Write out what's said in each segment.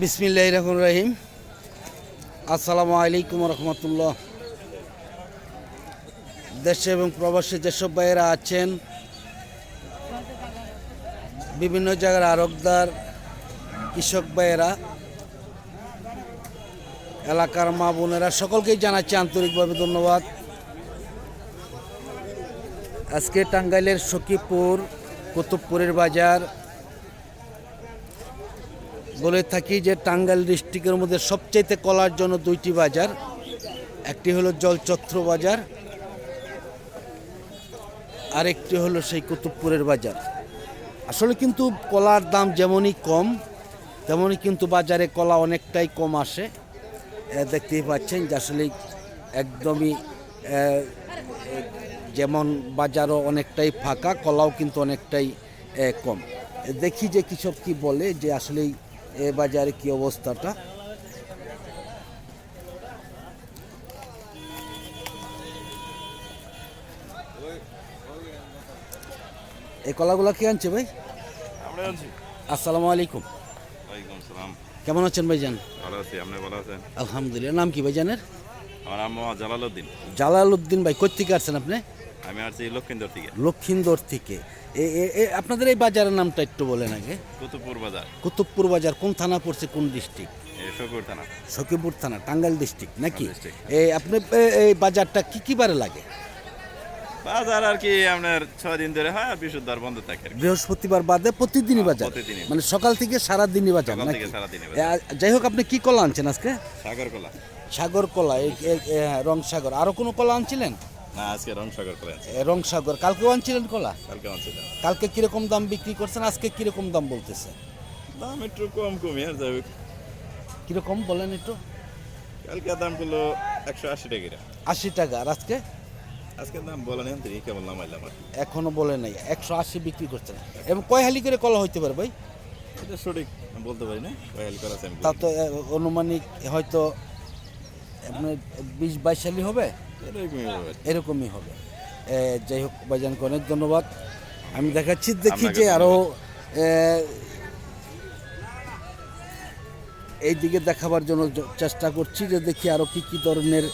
বিসমিল্লাহ রহমান রহিম আসসালামু আলাইকুম রহমতুল্লাহ দেশে এবং প্রবাসী যেসব ভাইয়েরা আছেন, বিভিন্ন জায়গার আরকদার কৃষক ভাইয়েরা, এলাকার মা বোনেরা, সকলকেই জানাচ্ছি আন্তরিকভাবে ধন্যবাদ। আজকে টাঙ্গাইলের সখীপুর, কুতুবপুরের বাজার বলে থাকি যে টাঙ্গাইল ডিস্ট্রিক্টের মধ্যে সবচাইতে কলার জন্য দুইটি বাজার, একটি হলো জলচত্র বাজার, আরেকটি হলো সেই কুতুবপুরের বাজার। আসলে কিন্তু কলার দাম যেমনই কম, তেমনই কিন্তু বাজারে কলা অনেকটাই কম আসে। দেখতেই পাচ্ছেন যে আসলে একদমই যেমন বাজারও অনেকটাই ফাঁকা, কলাও কিন্তু অনেকটাই কম। দেখি যে কৃষক কি বলে যে আসলেই এ বাজারে কি অবস্থাটা? এই কলাগুলো কি আনছে ভাই? আমরা আসসালামু আলাইকুম। ওয়ালাইকুম সালাম কেমন আছেন ভাইজান? ভালো আছি আপনি ভালো আছেন? আলহামদুলিল্লাহ নাম কি ভাইজানের? আমার নাম জালালউদ্দিন। জালাল উদ্দিন ভাই কোথেকে আসছেন আপনি? আমি আসছি লক্ষিন্দর থেকে। লক্ষিন্দর থেকে। আপনাদের এই বাজারের নামটা একটু বলেন আগে। কুতুবপুর বাজার। কুতুবপুর বাজার কোন থানা পড়ছে কোন ডিস্ট্রিক্ট? শকুর থানা। সখীপুর থানা টাঙ্গাইল ডিস্ট্রিক্ট নাকি? এই আপনি এই বাজারটা কি কি বারে লাগে? বাজার আর কি আপনার ছয় দিন ধরে হয় আর বৃহস্পতিবার বন্ধ থাকে। বৃহস্পতিবার বাদে প্রতিদিনই বাজার? প্রতিদিনই। মানে সকাল থেকে সারা দিনই বাজার নাকি? বাজার। যাই হোক আপনি কি কলা আনছেন আজকে? সাগর কলা। সাগর কলা হ্যাঁ, রং সাগর। আরও কোনো কলা আনছিলেন? না আজকে রং সাগর কলা আছে। এ, রং আনছিলেন কলা? কালকে আনছিল কালকে কীরকম দাম বিক্রি করছেন? আজকে কীরকম দাম বলতেছে? দাম একটু কম কমই আর হোক। কীরকম বলেন একটু? কালকে দাম করল একশো আশি টাকা করে। আশি টাকা। আর আজকে? আজকে দাম বলা নেই তিনি কেবল নামাইলাম আর। এখনও বলে নাই। একশো আশি বিক্রি করছেন। এবং কয় হালি করে কলা হইতে পারে ভাই? এটা সঠিক বলতে পারি না। কলা আছে আমি তা তো অনুমানিক হয়তো আপনার বিশ বাইশ হালি হবে। এরকমই হবে। যাই হোক ভাইজানকে অনেক ধন্যবাদ। আমি দেখাচ্ছি দেখি যে আরও এই দিকে দেখাবার জন্য চেষ্টা করছি যে দেখি আরও কী কী ধরনের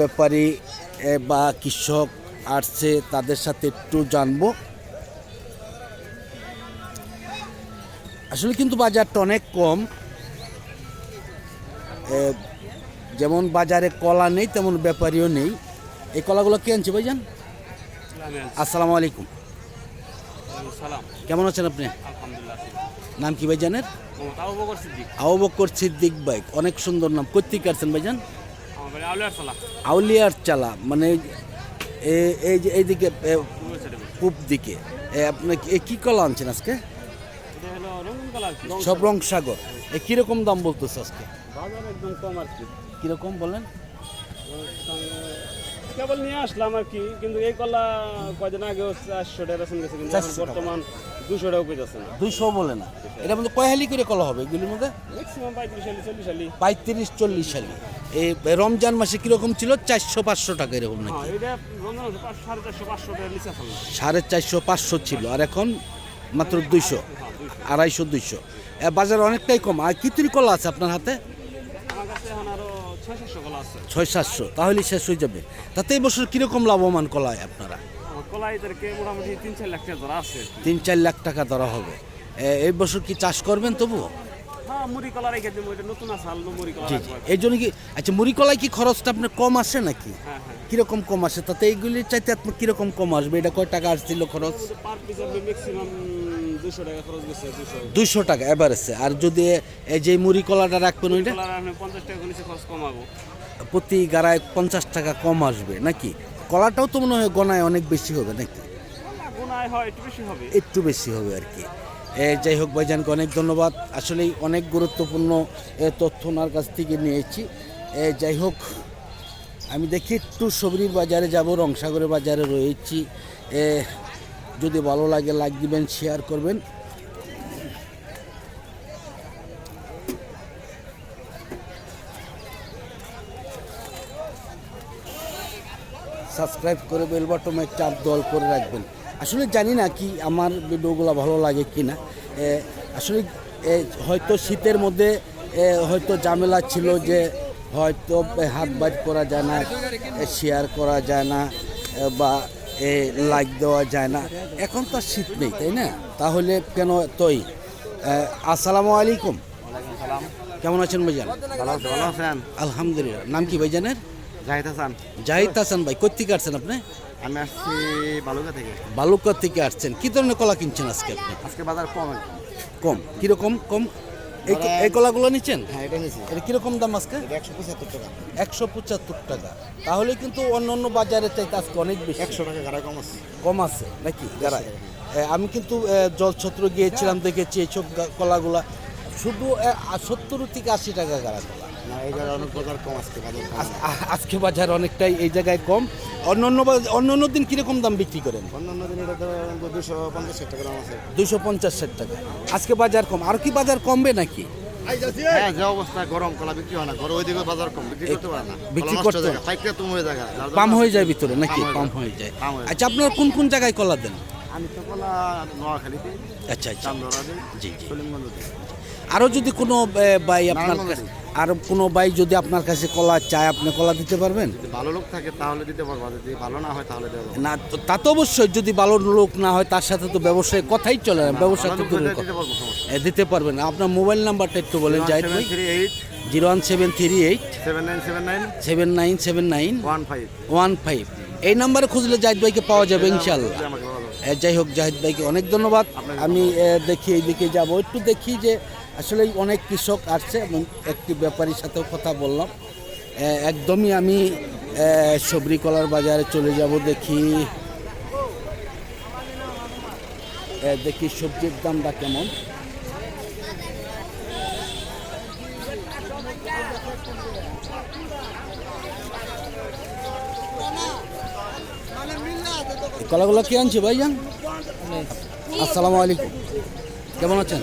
ব্যাপারী বা কৃষক আসছে তাদের সাথে একটু জানব। আসলে কিন্তু বাজারটা অনেক কম। যেমন বাজারে কলা নেই তেমন ব্যাপারীও নেই। এই কলাগুলো কে আনছে ভাইজান? আসসালামু আলাইকুম। কেমন আছেন আপনি? নাম কি ভাইজানের? মোহাম্মদ আবু সিদ্দিক। বাইক অনেক সুন্দর নাম। কোথেকে আসছেন ভাইজান? আউলিয়ার চালা। মানে এই যে এইদিকে পূব দিকে। আপনি কি- কলা আনছেন আজকে? সব রং সাগর। এ কীরকম দাম বলতেছে আজকে? একদম কম আর কি। কীরকম বলেন? কেবল নিয়ে আসলাম আর কি কিন্তু এই কলা কয়দিন আগে চারশো টাকা গেছে কিন্তু এখন 400 টাকা। বর্তমান দুশো টাকা পেয়েছে না। দুইশো বলে না। এটা মধ্যে কয় হালি করে কলা হবে এগুলির মধ্যে? ম্যাক্সিমাম পঁয়ত্রিশ চল্লিশ আলি পঁয়ত্রিশ চল্লিশ সালে এই রমজান মাসে কীরকম ছিল? চারশো পাঁচশো টাকা এরকম হ্যাঁ নাকি পাঁচশো সাড়ে চারশো পাঁচশো ছিল আর এখন মাত্র দুইশো হ্যাঁ আড়াইশো দুইশো। বাজার অনেকটাই কম। আর কি কলা আছে আপনার হাতে? আমার কাছে এখন আরও ছয় সাতশো তাহলে শেষ হয়ে যাবে। তাতে এই বছর কীরকম লাভবান কলায় আপনারা? মোটামুটি তিন চার লাখ টাকা ধরা আছে। তিন চার লাখ টাকা ধরা হবে। এই বছর কি চাষ করবেন তবুও? হ্যাঁ। এই জন্য কি আচ্ছা মুড়ি কলায় কি খরচটা আপনার কম আসে নাকি? হ্যাঁ হ্যাঁ। কীরকম কম আসে? তাতে এইগুলির চাইতে আপনার কীরকম কম আসবে? এটা কয় টাকা আসছিল খরচ? পার পিস আপনি ম্যাক্সিমাম দুইশো টাকা এভারেজে আর যদি এই যে মুড়ি কলাটা রাখবেন ওইটা? প্রতি গাড়ায় পঞ্চাশ টাকা কম আসবে নাকি? কলাটাও তো মনে হয় গনায় অনেক বেশি হবে নাকি? হয় একটু বেশি হবে। একটু বেশি হবে আর কি। যাই হোক ভাইজানকে অনেক ধন্যবাদ। আসলেই অনেক গুরুত্বপূর্ণ তথ্য ওনার কাছ থেকে নিয়েছি। এ, যাই হোক আমি দেখি একটু সবরির বাজারে যাব রংসাগরের বাজারে রয়েছি। যদি ভালো লাগে লাইক দিবেন শেয়ার করবেন। সাবস্ক্রাইব করে বেল বাটমে চাপ দল করে রাখবেন। আসলে জানি না কি আমার ভিডিওগুলো ভালো লাগে কি না আসলে হয়তো শীতের মধ্যে হয়তো ঝামেলা ছিল যে হয়তো হাত বাজ করা যায় না শেয়ার করা যায় না বা লাইক দেওয়া যায় না। এখন তো শীত নেই তাই না? তাহলে কেন তৈ আসসালামু আলাইকুম। কেমন আছেন ভাইজান? ভালো আছেন? আলহামদুলিল্লাহ। নাম কি ভাইজানের? জাহিদ হাসান। জাহিদ হাসান ভাই কোথেকে আসছেন আপনি? আমি আসছি বালুকা থেকে। বালুকা থেকে আসছেন। কি ধরনের কলা কিনছেন আজকে আপনি? আজকে বাজার কম। কম। কীরকম? কম? এই এই কলাগুলো নিচ্ছেন? হ্যাঁ এটা এটা কীরকম দাম আজকে? একশো পঁচাত্তর টাকা। একশো পঁচাত্তর টাকা। তাহলে কিন্তু অন্য অন্য বাজারে চাইতে আজকে অনেক বেশি। একশো টাকা গাড়া কম আছে। কম আছে নাকি? গাড়ায় আমি কিন্তু জলছত্র গিয়েছিলাম দেখেছি এইসব কলাগুলা। শুধু সত্তর থেকে আশি টাকা গাড়া কলা। এই জায়গায় অনেক বাজার কম আজকে বাজার আজকে অনেকটাই এই জায়গায় কম। অন্য অন্য অন্য অন্য দিন কীরকম দাম বিক্রি করেন? অন্যান্য দিন এটা দুশো পঞ্চাশ ষাট টাকা দাম আছে। দুশো পঞ্চাশ ষাট টাকা। আজকে বাজার কম। আর কি বাজার কমবে নাকি? হ্যাঁ যে অবস্থা গরম কলা বিক্রি হয় না। গরম ওইদিকে বাজার কম। বিক্রি করতে পারে না। বিক্রি করতে- হয়ে যায় পাইকারি তুমি হয়ে যায় পাম হয়ে যায় ভিতরে নাকি? পাম হয়ে যায়। আচ্ছা আপনারা কোন কোন জায়গায় কলা দেন? আমি তো কলা নোয়াখালীতে আচ্ছা আচ্ছা। জি জি। আরও যদি কোনো ভাই আপনার কাছে আর কোনো ভাই যদি আপনার কাছে কলা চায় আপনি কলা দিতে পারবেন? ভালো লোক থাকে তাহলে দিতে পারব যদি ভালো না হয় তাহলে দেবো না। তা তো অবশ্যই যদি ভালো লোক না হয় তার সাথে তো ব্যবসায় কথাই চলে না ব্যবসা তো দূরের কথা। দিতে পারবেন আপনার মোবাইল নাম্বারটা একটু বলেন যাই seven three eight. Zero one seven three eight. Seven nine seven nine. Seven nine seven nine. One five. One five. এই নাম্বারে খুঁজলে জাহিদ ভাইকে পাওয়া যাবে ইনশাল্লাহ। যাই হোক জাহিদ ভাইকে অনেক ধন্যবাদ। আমি দেখি এইদিকে যাব। একটু দেখি যে আসলে অনেক কৃষক আসছে এবং একটি ব্যাপারীর সাথেও কথা বললাম। একদমই আমি সবরি কলার বাজারে চলে যাব দেখি। দেখি সবজির দামটা কেমন। কলাগুলো কি আনছে ভাইজান? আসসালামু আলাইকুম। কেমন আছেন?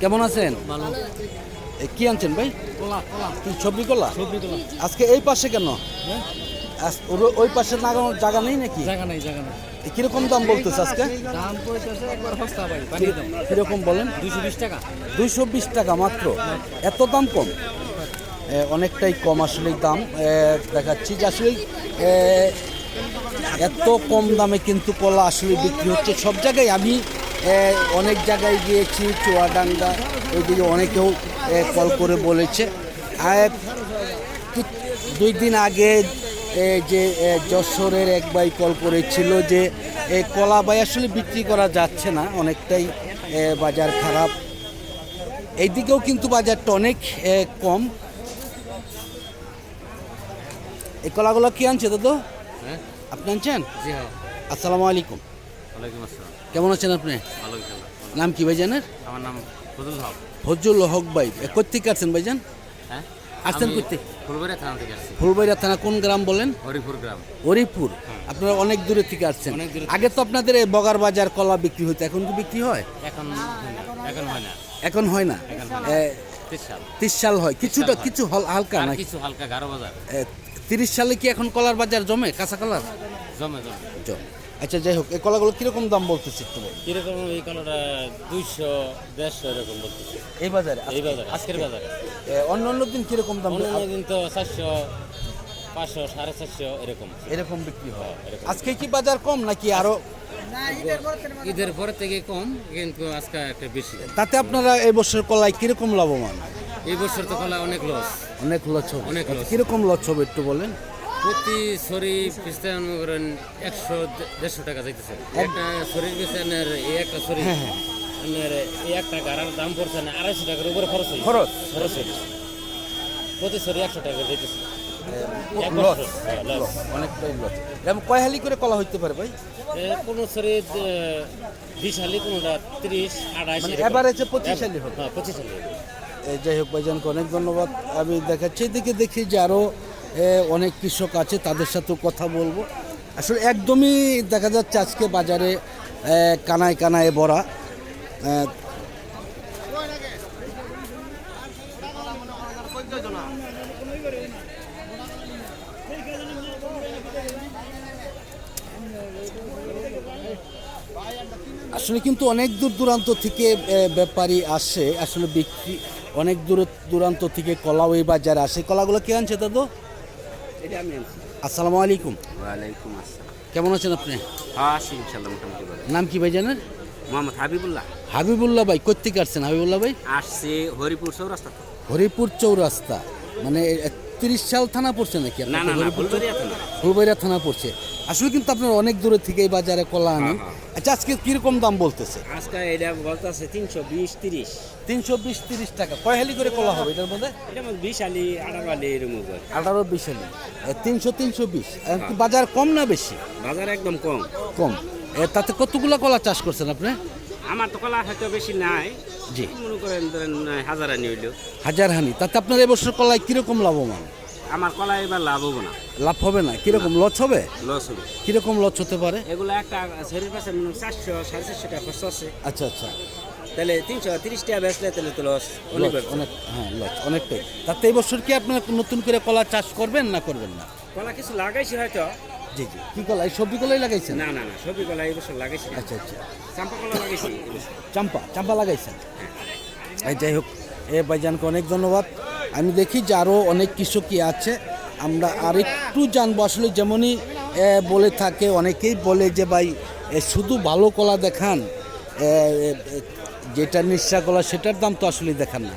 কেমন আছেন? কি আনছেন ভাই? সবজি কলা? আজকে এই পাশে কেন? ওর- ওই পাশে লাগানোর জায়গা নেই নাকি? জায়গা নাই জায়গা নাই। কীরকম দাম বলতেছে আজকে? দাম পড়তেছে একবার সস্তা ভাই দাম কীরকম বলেন? দুইশো বিশ টাকা। দুইশো বিশ টাকা মাত্র? এত দাম কম? অনেকটাই কম আসলে দাম। দেখাচ্ছি যে আসলে এত কম দামে কিন্তু কলা আসলে বিক্রি হচ্ছে। সব জায়গায় আমি অনেক জায়গায় গিয়েছি চুয়াডাঙ্গা ওইদিকে অনেকেও কল করে বলেছে। দুই দিন আগে যে যশোরের এক ভাই কল করেছিল যে এই কলা বাই আসলে বিক্রি করা যাচ্ছে না অনেকটাই বাজার খারাপ। এইদিকেও কিন্তু বাজারটা অনেক কম। এই কলাগুলো কি আনছে দাদু? হ্যাঁ। আপনি আনছেন? জি হ্যাঁ। আসসালামু আলাইকুম। ওয়ালাইকুম আসসালাম। কেমন আছেন আপনি? ভালো নাম কি ভাইজানের? আমার নাম ফজল হক। ফজল হক ভাই এ, কোত্থেকে আসছেন ভাইজান? হ্যাঁ? আসছেন কোথেকে ফুলবাড়িয়া থানা থেকে আসছি। ফুলবাড়িয়া থানা কোন গ্রাম বলেন? হরিপুর গ্রাম। হরিপুর। আপনারা অনেক দূরে থেকে আসছেন। আগে তো আপনাদের এই বগার বাজার কলা বিক্রি হতো এখন কি বিক্রি হয়? এখন হয় না, এখন হয় না। এখন হয় না? হয় তিরিশ সাল। হয়। কিছুটা হয়। কিছু হল হালকা না কিছু হালকা গারো বাজার। তিরিশ সালে কি এখন কলার বাজার জমে কাঁচা কলার? জমে জমে। জমে। আচ্ছা যাই হোক এই কলাগুলো কীরকম দাম বলতেছে একটু বলুন। কীরকম এই কালোটা? দুইশো দেড়শো এরকম বলতেছে। এই বাজারে? এই বাজার আজকের বাজারে। অন্য অন্য দিন কীরকম দাম অন্য দিন তো চারশো পাঁচশো সাড়ে চারশো এরকম। এরকম বিক্রি হয়। আজকে কি বাজার কম নাকি আরও? ঈদের পরে থেকে কম। কিন্তু আজকে একটা বেশি। তাতে আপনারা এই বছর কলায় কীরকম লাভবান? এই বছর তো কলা অনেক লস অনেক হবে। অনেক loss। কীরকম লচ হবে একটু বলেন? প্রতি সরি পিস্তা মনে করেন একশো দেড়শো টাকা যাইতেছে। একটা পিস্তা এই একটা সরি আপনার এই একটা গাড়ার দাম পড়ছে না আড়াইশো টাকার উপরে খরচ হয়েছে খরচ? খরচ হয়েছে প্রতি সরি একশো টাকা যাইতেছে। এক লস? হ্যাঁ, এরকম কয় হালি করে কলা হইতে পারে ভাই? কোনো সরি বিশ হালি কোনোটা তিরিশ আড়াইশ মানে এরকম। average এ 25 হালি হবে। হ্যাঁ পঁচিশ হালি যাই হোক ভাইজানকে অনেক ধন্যবাদ। আমি দেখাচ্ছি এদিকে দেখি যে আরও অনেক কৃষক আছে তাদের সাথেও কথা বলব। আসলে একদমই দেখা যাচ্ছে আজকে বাজারে কানায় কানায় এ, আসলে কিন্তু অনেক দূর দূরান্ত থেকে ব্যাপারী আসে আসলে বিক্রি অনেক দূর দূরান্ত থেকে কলাও এই বাজারে আসে। কলাগুলো কে আনছে দাদু? এটা আমি আনছি। আসসালামু আলাইকুম। ওয়ালাইকুম আসসালাম। কেমন আছেন আপনি? হ্যাঁ আছি ইনশাআল্লাহ মোটামুটি ভালো। নাম কি ভাই জানেন মোহাম্মদ হাবিবুল্লাহ। হাবিবুল্লাহ ভাই কোথেকে আসছেন হাবিবুল্লাহ ভাই? আসছে হরিপুর চৌরাস্তা হরিপুর চৌরাস্তা। মানে তিরিশ সাল থানা পড়ছে নাকি না না ফুলবাড়িয়া থানা। পড়ছে। আসলে কিন্তু আপনার অনেক দূরে থেকে এই বাজারে কলা আনেন হ্যাঁ, আচ্ছা আজকে কীরকম দাম বলতেছে? আজকে এটা বলতেছে তিনশো বিশ তিরিশ। তিনশো বিশ তিরিশ টাকা। কয় হালি করে কলা হবে এটার মধ্যে? এটা বিশ আলি আঠারো আলি এরকম আঠারো বিশ হালি। তিনশো তিনশো বিশ। বাজার কম না বেশি? বাজার একদম কম। কম। তাতে কতগুলা কলা চাষ করছেন আপনি? আমার তো কলা হয়তো বেশি নাই। জি। মনে করেন ধরেন হাজার হানি হইল। হাজার হানি। তাতে আপনার এবছর কলায় কীরকম লাভবান? আমার কলা এবার লাভ হব না। লাভ হবে না? কীরকম লস হবে? লস হবে। কীরকম লস হতে পারে? এগুলো একটা শরীর পাশে চারশো সাড়ে চারশো টাকা খরচ আছে। আচ্ছা আচ্ছা। তাহলে তিনশো তিরিশ টাকা বেচলে তাহলে তো লস অনেক হ্যাঁ লস অনেকটাই। তাতে এই বছর কি আপনার নতুন করে কলা চাষ করবেন না করবেন না? কলা কিছু লাগাইছি হয়তো। জি জি। কি কলা? এই সবজি কলাই লাগাইছেন? না না না সবজি কলা এই বছর লাগাইছি না। আচ্ছা আচ্ছা। চাম্পা কলা লাগাইছি চাম্পা চাম্পা লাগাইছেন? এই যাই হোক এ ভাইজানকে অনেক ধন্যবাদ। আমি দেখি যে আরও অনেক কৃষকই আছে। আমরা আর একটু জানব আসলে যেমনই এ, বলে থাকে অনেকেই বলে যে ভাই এ, শুধু ভালো কলা দেখান এ, এ, এ, যেটা নিঃশ্বা কলা সেটার দাম তো আসলে দেখান না।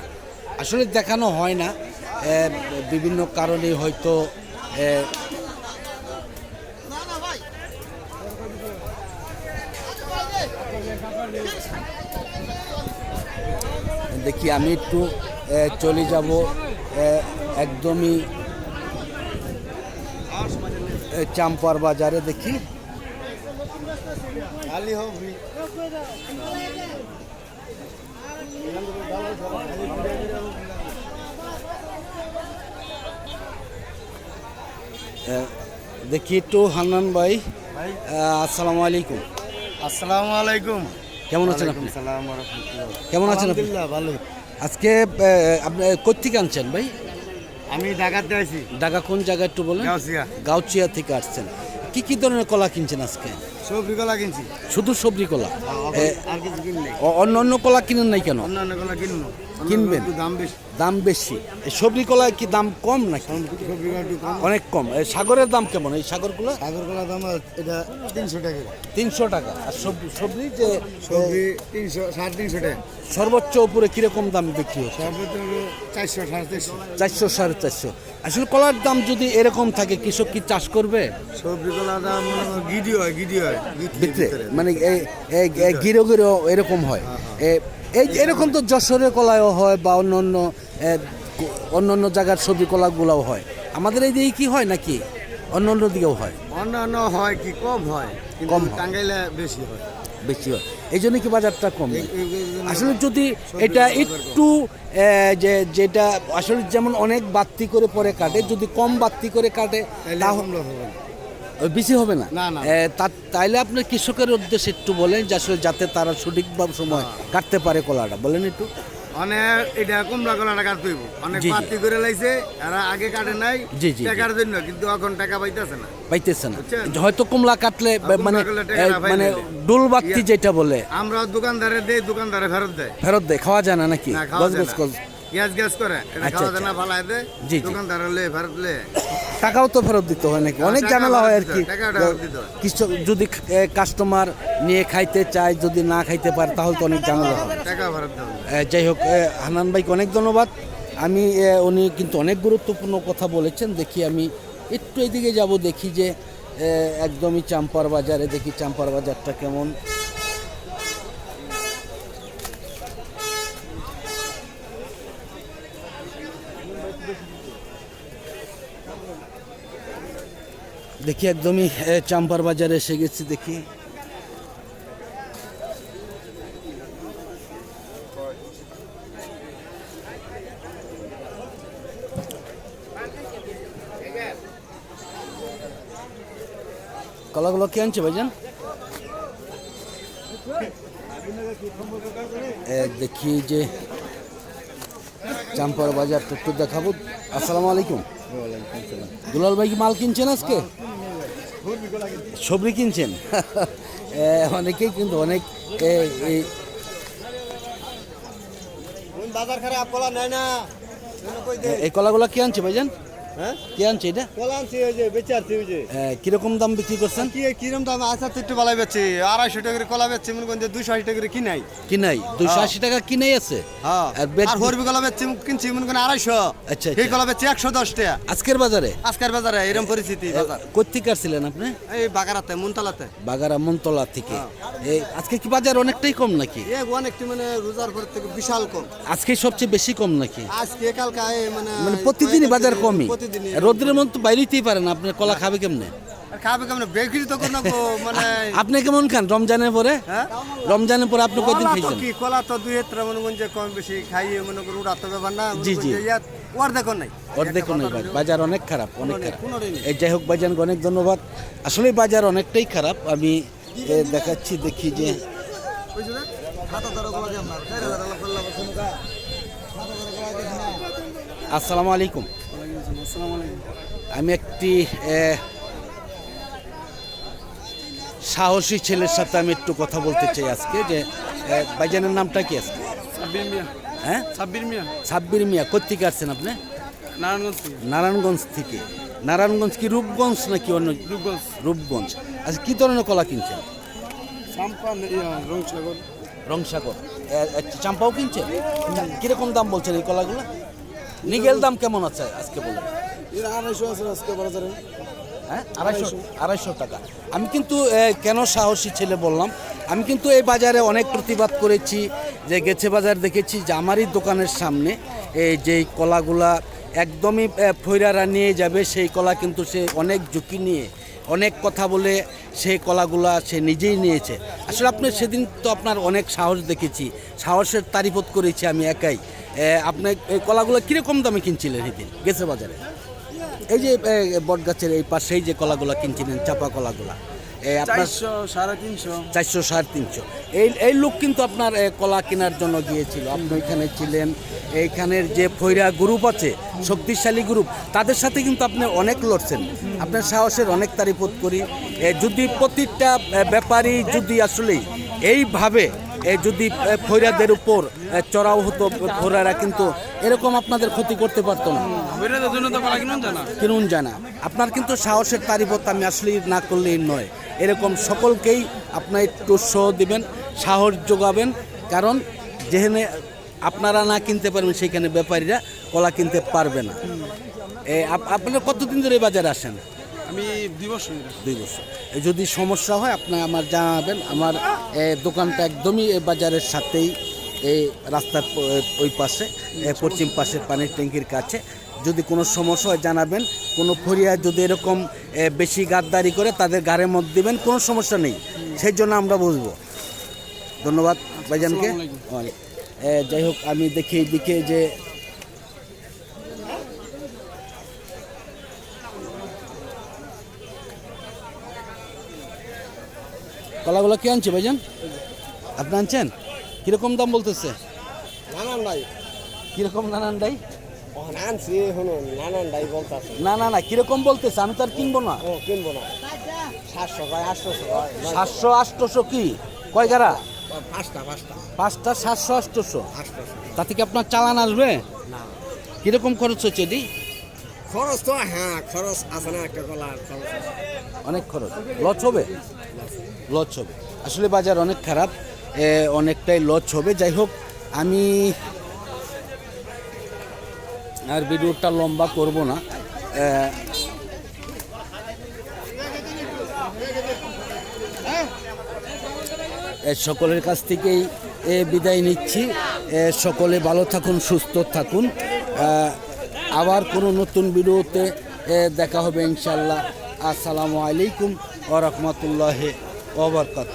আসলে দেখানো হয় না। এ, বিভিন্ন কারণে হয়তো এ, দেখি আমি একটু চলে যাব একদমই চাম্পার বাজারে দেখি। দেখি একটু হান্নান ভাই আসসালামু আলাইকুম। আসসালামু আলাইকুম। কেমন আছেন আপনি? কেমন আছেন আপনি? ভালো আজকে আপনি কোথেকে আনছেন ভাই? আমি ঢাকাতে আছি ঢাকা কোন জায়গায় একটু বলেন? গাউসিয়া গাউচিয়া থেকে আসছেন। কি কি ধরনের কলা কিনছেন আজকে? সবজি কলা কিনছি। শুধু সবজি কলা এ, আর কিছু কিনলে অন্য অন্য কলা কিনেন নাই কেন? অন্যান্য কলা কিনবো। কিনবেন? দাম বেশি। দাম বেশি। এই সবজি কলা কি দাম কম নাকি? সবজি কলা একটু কম। অনেক কম। এই সাগরের দাম কেমন? এই সাগরগুলো? সাগর কলা দাম এটা তিনশো টাকা। তিনশো টাকা। আর সবজি সবজি যে সবজি তিনশো সাড়ে তিনশো টাকা। সর্বোচ্চ উপরে কীরকম দাম বিক্রি হচ্ছে? সর্বোচ্চ চারশো সাড়ে চারশো। চারশো সাড়ে চারশো। আসলে কলার দাম যদি এরকম থাকে কৃষক কি চাষ করবে? সবজি কলার দাম গিডি হয় গিডি হয়। ভিতরে। মানে গিরো গিরো এরকম হয়। এই এরকম তো যশোরের কলাও হয় বা অন্য অন্য অন্য অন্য জায়গার সবজি কলাগুলোও হয়। আমাদের এই দিকে কি হয় নাকি? অন্য অন্য দিকেও হয়। অন্যান্য হয় কি কম হয় কম টাঙ্গাইলে বেশি হয়। বেশি হয়। এই জন্য কি বাজারটা কম আসলে যদি এটা একটু যে যেটা আসলে যেমন অনেক বাড়তি করে পরে কাটে যদি কম বাড়তি করে কাটে তাইলে না। বেশি হবে না না, না। তাইলে আপনার কৃষকের উদ্দেশ্যে একটু বলেন যে আসলে যাতে তারা সঠিকভাবে সময় হ্যাঁ। কাটতে পারে কলাটা বলেন একটু অনেক এটা কমলা কলাটা কাটতে হইব অনেক। বাড়তি করে লাইছে এরা আগে কাটে নাই জি, জি, টাকার জন্য কিন্তু এখন টাকা পাইতেছে না পাইতেছে না হয়তো কমলা কাটলে মানে মানে। ডোল যেটা বলে আমরা দোকানদারে দেই দোকানদারে ফেরত দেয় ফেরত দেয় খাওয়া যায় না নাকি গজ গজ গজ গ্যাস গ্যাস করে এটা আচ্ছা, খাওয়া যায় না আচ্ছা। ফালাই দে জি, জি। দোকানদারে লে ফেরত লে টাকাও তো ফেরত দিতে হয় নাকি? অনেক ঝামেলা হয় আর কি। কিছু যদি কাস্টমার নিয়ে খাইতে চায় যদি না খাইতে পারে তাহলে তো অনেক ঝামেলা হয়। যাই হোক হানান ভাইকে অনেক ধন্যবাদ। আমি উনি কিন্তু অনেক গুরুত্বপূর্ণ কথা বলেছেন। দেখি আমি একটু এদিকে যাব দেখি যে একদমই চাম্পার বাজারে দেখি চাম্পার বাজারটা কেমন। দেখি একদমই চাম্পার বাজারে এসে গেছি দেখি। কলাগুলো কে আনছে ভাইজান? দেখি যে চাম্পার বাজারটা একটু দেখাবো। আসসালামু আলাইকুম। দুলাল ভাই কি মাল কিনছেন আজকে? সবরি কিনছেন? অনেকেই কিন্তু অনেক এই বাজার খারাপ কলা নেয় না। এই কলাগুলো কি আনছে ভাইজান? হ্যাঁ? কি আনছে এটা? কলা আনছি ওই যে বেচে আনছি ওই যে। কীরকম দাম বিক্রি করছেন? কি কিরম দাম? আচ্ছা তো একটু বলাই বেচছি। আড়াইশো টাকা করে কলা বেচছি মনে করেন দুশো আশি টাকা করে কিনাই। কি নাই? দুইশো আশি টাকা কিনেই আছে? হ্যাঁ। আর হরবি কলা বেচছি কিনছি মনে করেন আড়াইশো। আচ্ছা, এই আচ্ছা। কলা বেচছি একশো দশ টাকা। আজকের বাজারে? আজকের বাজারে এরকম পরিস্থিতি বাজার। কোথেকে আসছিলেন আপনি? এই বাগারাতে মুনতলাতে। বাগারা মনতলা থেকে। এই আজকে কি বাজার অনেকটাই কম নাকি? অনেকটি মানে রোজার পর থেকে বিশাল কম। আজকে সবচেয়ে বেশি কম নাকি? আজকে কালকা এই মানে মানে প্রতিদিনই বাজার কমই। রোদ্রের মধ্যে তো বাইরেতেই পারেন আপনি কলা খাবে কেমনে? খাবে কেমন? বেকরি তো কোনো মানে আপনি কেমন খান? রমজানের পরে? হ্যাঁ? রমজানের পরে আপনি কয়দিন খাইছেন? কি কলা তো দুই হেত্রা মনে করেন যে কম বেশি খাইয়ে মনে করুন উড়াতে ব্যাপার না জি, জি। নাই। বাজার- অনেক খারাপ অনেক খারাপ। এই যাই হোক বাজার অনেক ধন্যবাদ। আসলে বাজার অনেকটাই খারাপ আমি দেখাচ্ছি দেখি যে। আসসালামু আলাইকুম। আমি একটি সাহসী ছেলের সাথে আমি একটু কথা বলতে চাই আজকে যে ভাইজানের নামটা কি আজকে? হ্যাঁ? সাব্বির মিয়া। সাব্বির মিয়া কোথেকে আসছেন আপনি? নারায়ণগঞ্জ নারায়ণগঞ্জ থেকে। নারায়ণগঞ্জ কি রূপগঞ্জ নাকি অন্য? রূপগঞ্জ। রূপগঞ্জ। আচ্ছা কী ধরনের কলা কিনছেন? রংসাগর। রংসাগর। এ, চাম্পাও কিনছেন? কীরকম দাম বলছেন এই কলাগুলো? নিগেল দাম কেমন আছে আজকে বলুন? আড়াইশো আছে আজকে বাজারে? হ্যাঁ আড়াইশো আড়াইশো। টাকা। আমি কিন্তু কেন সাহসী ছেলে বললাম? আমি কিন্তু এই বাজারে অনেক প্রতিবাদ করেছি যে গেছে বাজার দেখেছি যে আমারই দোকানের সামনে এই যে কলাগুলা একদমই ফৈরারা নিয়ে যাবে সেই কলা কিন্তু সে অনেক ঝুঁকি নিয়ে অনেক কথা বলে সেই কলাগুলা সে নিজেই নিয়েছে। আসলে আপনি সেদিন তো আপনার অনেক সাহস দেখেছি সাহসের তারিফত করেছি আমি একাই। আপনি এই কলাগুলো কীরকম দামে কিনছিলেন সেদিন গেছে বাজারে? এই যে বট গাছের এই পাশেই যে কলাগুলা কিনছিলেন চাপা কলাগুলা। চারশো সাড়ে তিনশো। চারশো সাড়ে তিনশো। এই এই লোক কিন্তু আপনার কলা কেনার জন্য গিয়েছিল। আপনি ওইখানে ছিলেন এইখানের যে ফৈরা গ্রুপ আছে শক্তিশালী গ্রুপ তাদের সাথে কিন্তু আপনি অনেক লড়ছেন। আপনার সাহসের অনেক তারিফত করি। যদি প্রতিটা এ, ব্যাপারী যদি আসলেই এইভাবে যদি ফৈরাদের উপর চড়াও হতো ফৈরারা কিন্তু এরকম আপনাদের ক্ষতি করতে পারতো না। কিনুন জানা। আপনার কিন্তু সাহসের তারিফত আমি আসলে না করলেই নয়। এরকম সকলকেই আপনার একটু উৎসাহ দিবেন সাহস যোগাবেন কারণ যেখানে আপনারা না কিনতে পারবেন সেখানে ব্যাপারীরা কলা কিনতে পারবে না। আপনারা কতদিন ধরে বাজারে আসেন? আমি দুই বছর দুই বছর। যদি সমস্যা হয় আপনি আমার জানাবেন। আমার দোকানটা একদমই এই বাজারের সাথেই এই রাস্তার ওই পাশে পশ্চিম পাশে পানির ট্যাঙ্কির কাছে। যদি কোনো সমস্যা হয় জানাবেন। কোনো ফরিয়া যদি এরকম বেশি গাদ্দারি করে তাদের গাড়ির মধ্যে দেবেন কোনো সমস্যা নেই। সেই জন্য আমরা বুঝব ধন্যবাদ ভাইজানকে। যাই হোক আমি দেখি এইদিকে যে কলাগুলো কে আনছে ভাইজান? আপনি আনছেন? কীরকম দাম বলতেছে? নানান ভাই। কীরকম নানান ভাই? না না না কীরকম বলতেছে? আমি তো আর কিনবো না। কিনবো না। সাতশো আটশোশো কি? কয় গাড়া পাঁচটা পাঁচটা। পাঁচটা সাতশো আটশোশো? আটশোশো তাতে কি আপনার চালান আসবে? না। কীরকম খরচ হচ্ছে এটি? খরচ তো হ্যাঁ খরচ আছে না একটা কলার খরচ অনেক খরচ। লচ হবে। লচ হবে। আসলে বাজার অনেক খারাপ অনেকটাই লচ হবে। যাই হোক, আমি আর ভিডিওটা লম্বা করব না। সকলের কাছ থেকেই বিদায় নিচ্ছি। সকলে ভালো থাকুন, সুস্থ থাকুন। আবার কোনো নতুন ভিডিওতে দেখা হবে ইনশাল্লাহ আসসালামু আলাইকুম ওরহমতুল্লাহ ওবরকাত